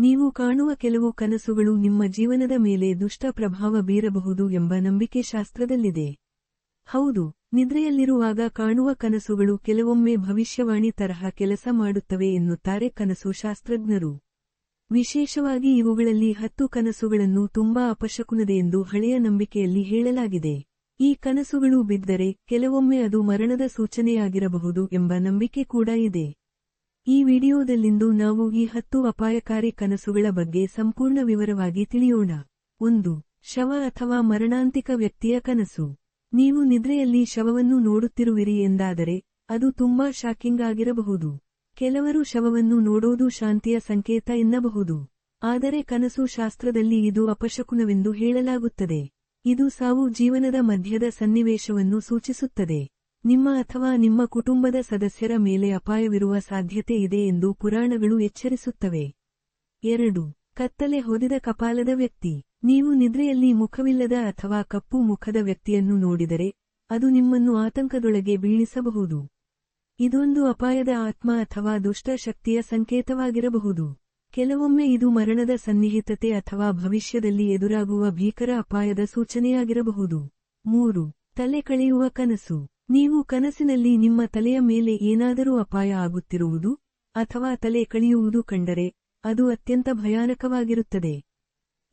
ನೀವು ಕಾಣುವ ಕೆಲವು ಕನಸುಗಳು ನಿಮ್ಮ ಜೀವನದ ಮೇಲೆ ದುಷ್ಟ ಪ್ರಭಾವ ಬೀರಬಹುದು ಎಂಬ ನಂಬಿಕೆ ಶಾಸ್ತ್ರದಲ್ಲಿದೆ ಹೌದು, ನಿದ್ರೆಯಲ್ಲಿರುವಾಗ ಕಾಣುವ ಕನಸುಗಳು ಕೆಲವೊಮ್ಮೆ ಭವಿಷ್ಯವಾಣಿ ತರಹ ಕೆಲಸ ಮಾಡುತ್ತವೆ ಎನ್ನುತ್ತಾರೆ ಕನಸು ಶಾಸ್ತ್ರಜ್ಞರು. ವಿಶೇಷವಾಗಿ ಇವುಗಳಲ್ಲಿ ಹತ್ತು ಕನಸುಗಳನ್ನು ತುಂಬಾ ಅಪಶಕುನದೆಂದು ಹಳೆಯ ನಂಬಿಕೆಯಲ್ಲಿ ಹೇಳಲಾಗಿದೆ. ಈ ಕನಸುಗಳು ಬಿದ್ದರೆ ಕೆಲವೊಮ್ಮೆ ಅದು ಮರಣದ ಸೂಚನೆಯಾಗಿರಬಹುದು ಎಂಬ ನಂಬಿಕೆ ಕೂಡ ಇದೆ. ಈ ವಿಡಿಯೋದಲ್ಲಿಂದು ನಾವು ಈ ಹತ್ತು ಅಪಾಯಕಾರಿ ಕನಸುಗಳ ಬಗ್ಗೆ ಸಂಪೂರ್ಣ ವಿವರವಾಗಿ ತಿಳಿಯೋಣ. ಒಂದು, ಶವ ಅಥವಾ ಮರಣಾಂತಿಕ ವ್ಯಕ್ತಿಯ ಕನಸು. ನೀವು ನಿದ್ರೆಯಲ್ಲಿ ಶವವನ್ನು ನೋಡುತ್ತಿರುವಿರಿ ಎಂದಾದರೆ, ಅದು ತುಂಬಾ ಶಾಕಿಂಗ್ ಆಗಿರಬಹುದು. ಕೆಲವರು ಶವವನ್ನು ನೋಡೋದು ಶಾಂತಿಯ ಸಂಕೇತ ಎನ್ನಬಹುದು. ಆದರೆ ಕನಸು ಶಾಸ್ತ್ರದಲ್ಲಿ ಇದು ಅಪಶಕುನವೆಂದು ಹೇಳಲಾಗುತ್ತದೆ. ಇದು ಸಾವು ಜೀವನದ ಮಧ್ಯದ ಸನ್ನಿವೇಶವನ್ನು ಸೂಚಿಸುತ್ತದೆ. ನಿಮ್ಮ ಅಥವಾ ನಿಮ್ಮ ಕುಟುಂಬದ ಸದಸ್ಯರ ಮೇಲೆ ಅಪಾಯವಿರುವ ಸಾಧ್ಯತೆ ಇದೆ ಎಂದು ಪುರಾಣಗಳು ಎಚ್ಚರಿಸುತ್ತವೆ. ಎರಡು, ಕತ್ತಲೆ ಹೊದಿದ ಕಪಾಲದ ವ್ಯಕ್ತಿ. ನೀವು ನಿದ್ರೆಯಲ್ಲಿ ಮುಖವಿಲ್ಲದ ಅಥವಾ ಕಪ್ಪು ಮುಖದ ವ್ಯಕ್ತಿಯನ್ನು ನೋಡಿದರೆ, ಅದು ನಿಮ್ಮನ್ನು ಆತಂಕದೊಳಗೆ ಬೀಳಿಸಬಹುದು. ಇದೊಂದು ಅಪಾಯದ ಆತ್ಮ ಅಥವಾ ದುಷ್ಟ ಶಕ್ತಿಯ ಸಂಕೇತವಾಗಿರಬಹುದು. ಕೆಲವೊಮ್ಮೆ ಇದು ಮರಣದ ಸನ್ನಿಹಿತತೆ ಅಥವಾ ಭವಿಷ್ಯದಲ್ಲಿ ಎದುರಾಗುವ ಭೀಕರ ಅಪಾಯದ ಸೂಚನೆಯಾಗಿರಬಹುದು. ಮೂರು, ತಲೆ ಕಳೆಯುವ ಕನಸು. ನೀವು ಕನಸಿನಲ್ಲಿ ನಿಮ್ಮ ತಲೆಯ ಮೇಲೆ ಏನಾದರೂ ಅಪಾಯ ಆಗುತ್ತಿರುವುದು ಅಥವಾ ತಲೆ ಕಳೆಯುವುದು ಕಂಡರೆ ಅದು ಅತ್ಯಂತ ಭಯಾನಕವಾಗಿರುತ್ತದೆ.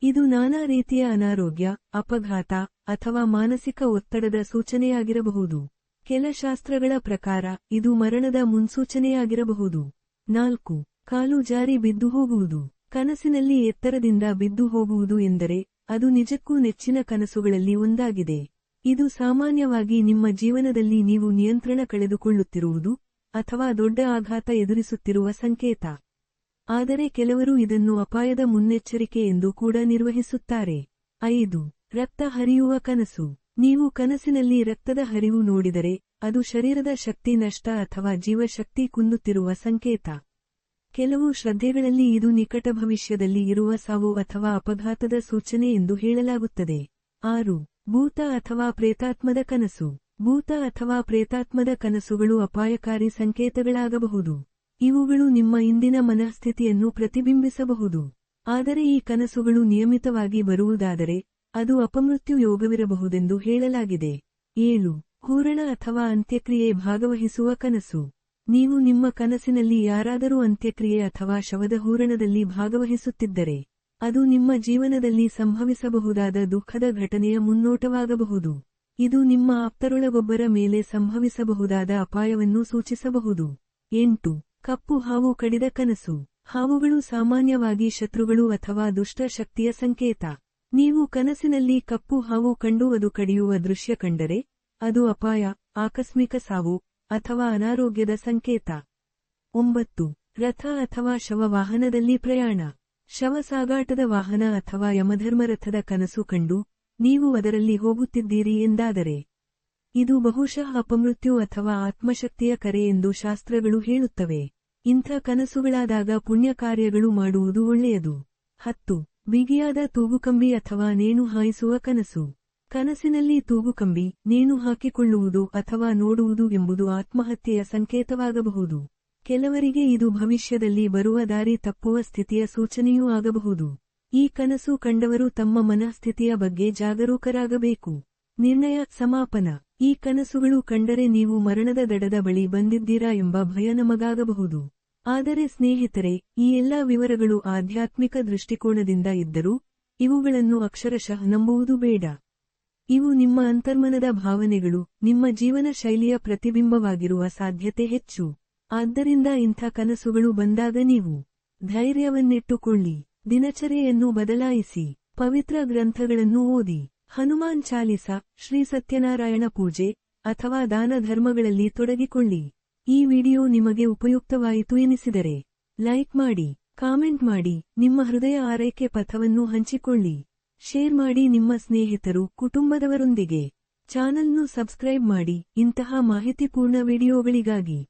ಇದು ನಾನಾ ರೀತಿಯ ಅನಾರೋಗ್ಯ, ಅಪಘಾತ ಅಥವಾ ಮಾನಸಿಕ ಒತ್ತಡದ ಸೂಚನೆಯಾಗಿರಬಹುದು. ಕೆಲ ಶಾಸ್ತ್ರಗಳ ಪ್ರಕಾರ ಇದು ಮರಣದ ಮುನ್ಸೂಚನೆಯಾಗಿರಬಹುದು. ನಾಲ್ಕು, ಕಾಲು ಜಾರಿ ಬಿದ್ದು ಹೋಗುವುದು. ಕನಸಿನಲ್ಲಿ ಎತ್ತರದಿಂದ ಬಿದ್ದು ಹೋಗುವುದು ಎಂದರೆ ಅದು ನಿಜಕ್ಕೂ ನೆಚ್ಚಿನ ಕನಸುಗಳಲ್ಲಿ ಒಂದಾಗಿದೆ. ಇದು ಸಾಮಾನ್ಯವಾಗಿ ನಿಮ್ಮ ಜೀವನದಲ್ಲಿ ನೀವು ನಿಯಂತ್ರಣ ಕಳೆದುಕೊಳ್ಳುತ್ತಿರುವುದು ಅಥವಾ ದೊಡ್ಡ ಆಘಾತ ಎದುರಿಸುತ್ತಿರುವ ಸಂಕೇತ. ಆದರೆ ಕೆಲವರು ಇದನ್ನು ಅಪಾಯದ ಮುನ್ನೆಚ್ಚರಿಕೆ ಎಂದು ಕೂಡ ನಿರ್ವಹಿಸುತ್ತಾರೆ. ಐದು, ರಕ್ತ ಹರಿಯುವ ಕನಸು. ನೀವು ಕನಸಿನಲ್ಲಿ ರಕ್ತದ ಹರಿವು ನೋಡಿದರೆ ಅದು ಶರೀರದ ಶಕ್ತಿ ನಷ್ಟ ಅಥವಾ ಜೀವಶಕ್ತಿ ಕುಂದುತ್ತಿರುವ ಸಂಕೇತ. ಕೆಲವು ಶ್ರದ್ಧೆಗಳಲ್ಲಿ ಇದು ನಿಕಟ ಭವಿಷ್ಯದಲ್ಲಿ ಇರುವ ಸಾವು ಅಥವಾ ಅಪಘಾತದ ಸೂಚನೆ ಎಂದು ಹೇಳಲಾಗುತ್ತದೆ. ಆರು ಭೂತ ಅಥವಾ ಪ್ರೇತಾತ್ಮದ ಕನಸು. ಭೂತ ಅಥವಾ ಪ್ರೇತಾತ್ಮದ ಕನಸುಗಳು ಅಪಾಯಕಾರಿ ಸಂಕೇತಗಳಾಗಬಹುದು. ಇವುಗಳು ನಿಮ್ಮ ಇಂದಿನ ಮನಃಸ್ಥಿತಿಯನ್ನು ಪ್ರತಿಬಿಂಬಿಸಬಹುದು. ಆದರೆ ಈ ಕನಸುಗಳು ನಿಯಮಿತವಾಗಿ ಬರುವುದಾದರೆ, ಅದು ಅಪಮೃತ್ಯು ಯೋಗವಿರಬಹುದೆಂದು ಹೇಳಲಾಗಿದೆ. ಏಳು. ಹೂರಣ ಅಥವಾ ಅಂತ್ಯಕ್ರಿಯೆ ಭಾಗವಹಿಸುವ ಕನಸು. ನೀವು ನಿಮ್ಮ ಕನಸಿನಲ್ಲಿ ಯಾರಾದರೂ ಅಂತ್ಯಕ್ರಿಯೆ ಅಥವಾ ಶವದ ಹೂರಣದಲ್ಲಿ ಭಾಗವಹಿಸುತ್ತಿದ್ದರೆ ಅದು ನಿಮ್ಮ ಜೀವನದಲ್ಲಿ ಸಂಭವಿಸಬಹುದಾದ ದುಃಖದ ಘಟನೆಯ ಮುನ್ನೋಟವಾಗಬಹುದು. ಇದು ನಿಮ್ಮ ಆಪ್ತರೊಳಗೊಬ್ಬರ ಮೇಲೆ ಸಂಭವಿಸಬಹುದಾದ ಅಪಾಯವನ್ನು ಸೂಚಿಸಬಹುದು. ಎಂಟು, ಕಪ್ಪು ಹಾವು ಕಡಿದ ಕನಸು. ಹಾವುಗಳು ಸಾಮಾನ್ಯವಾಗಿ ಶತ್ರುಗಳು ಅಥವಾ ದುಷ್ಟ ಶಕ್ತಿಯ ಸಂಕೇತ. ನೀವು ಕನಸಿನಲ್ಲಿ ಕಪ್ಪು ಹಾವು ಕಂಡು ಅದು ಕಡಿಯುವ ದೃಶ್ಯ ಕಂಡರೆ, ಅದು ಅಪಾಯ, ಆಕಸ್ಮಿಕ ಸಾವು ಅಥವಾ ಅನಾರೋಗ್ಯದ ಸಂಕೇತ. ಒಂಬತ್ತು, ರಥ ಅಥವಾ ಶವ ವಾಹನದಲ್ಲಿ ಪ್ರಯಾಣ. ಶವ ಸಾಗಾಟದ ವಾಹನ ಅಥವಾ ಯಮಧರ್ಮರಥದ ಕನಸು ಕಂಡು ನೀವು ಅದರಲ್ಲಿ ಹೋಗುತ್ತಿದ್ದೀರಿ ಎಂದಾದರೆ, ಇದು ಬಹುಶಃ ಅಪಮೃತ್ಯು ಅಥವಾ ಆತ್ಮಶಕ್ತಿಯ ಕರೆ ಎಂದು ಶಾಸ್ತ್ರಗಳು ಹೇಳುತ್ತವೆ. ಇಂಥ ಕನಸುಗಳಾದಾಗ ಪುಣ್ಯ ಕಾರ್ಯಗಳು ಮಾಡುವುದು ಒಳ್ಳೆಯದು. ಹತ್ತು, ಬಿಗಿಯಾದ ತೂಗುಕಂಬಿ ಅಥವಾ ನೇಣು ಹಾಯಿಸುವ ಕನಸು. ಕನಸಿನಲ್ಲಿ ತೂಗುಕಂಬಿ, ನೇಣು ಹಾಕಿಕೊಳ್ಳುವುದು ಅಥವಾ ನೋಡುವುದು ಎಂಬುದು ಆತ್ಮಹತ್ಯೆಯ ಸಂಕೇತವಾಗಬಹುದು. ಕೆಲವರಿಗೆ ಇದು ಭವಿಷ್ಯದಲ್ಲಿ ಬರುವ ದಾರಿ ತಪ್ಪುವ ಸ್ಥಿತಿಯ ಸೂಚನೆಯೂ ಆಗಬಹುದು. ಈ ಕನಸು ಕಂಡವರು ತಮ್ಮ ಮನಃಸ್ಥಿತಿಯ ಬಗ್ಗೆ ಜಾಗರೂಕರಾಗಬೇಕು. ನಿರ್ಣಯ ಸಮಾಪನ. ಈ ಕನಸುಗಳು ಕಂಡರೆ ನೀವು ಮರಣದ ದಡದ ಬಳಿ ಬಂದಿದ್ದೀರಾ ಎಂಬ ಭಯ ನಮಗಾಗಬಹುದು. ಆದರೆ ಸ್ನೇಹಿತರೆ, ಈ ಎಲ್ಲಾ ವಿವರಗಳು ಆಧ್ಯಾತ್ಮಿಕ ದೃಷ್ಟಿಕೋನದಿಂದ ಇದ್ದರೂ, ಇವುಗಳನ್ನು ಅಕ್ಷರಶಃ ನಂಬುವುದು ಬೇಡ. ಇವು ನಿಮ್ಮ ಅಂತರ್ಮನದ ಭಾವನೆಗಳು, ನಿಮ್ಮ ಜೀವನ ಶೈಲಿಯ ಪ್ರತಿಬಿಂಬವಾಗಿರುವ ಸಾಧ್ಯತೆ ಹೆಚ್ಚು. ಆದ್ದರಿಂದ ಇಂಥ ಕನಸುಗಳು ಬಂದಾಗ ನೀವು ಧೈರ್ಯವನ್ನಿಟ್ಟುಕೊಳ್ಳಿ. ದಿನಚರಿಯನ್ನು ಬದಲಾಯಿಸಿ. ಪವಿತ್ರ ಗ್ರಂಥಗಳನ್ನು ಓದಿ. ಹನುಮಾನ್ ಚಾಲಿಸ, ಶ್ರೀ ಸತ್ಯನಾರಾಯಣ ಪೂಜೆ ಅಥವಾ ದಾನ ಧರ್ಮಗಳಲ್ಲಿ ತೊಡಗಿಕೊಳ್ಳಿ. ಈ ವಿಡಿಯೋ ನಿಮಗೆ ಉಪಯುಕ್ತವಾಯಿತು ಎನಿಸಿದರೆ ಲೈಕ್ ಮಾಡಿ, ಕಾಮೆಂಟ್ ಮಾಡಿ, ನಿಮ್ಮ ಹೃದಯ ಆರೈಕೆ ಪಥವನ್ನು ಹಂಚಿಕೊಳ್ಳಿ. ಶೇರ್ ಮಾಡಿ ನಿಮ್ಮ ಸ್ನೇಹಿತರು, ಕುಟುಂಬದವರೊಂದಿಗೆ. ಚಾನಲ್ನು ಸಬ್ಸ್ಕ್ರೈಬ್ ಮಾಡಿ. ಇಂತಹ ಮಾಹಿತಿಪೂರ್ಣ ವಿಡಿಯೋಗಳಿಗಾಗಿ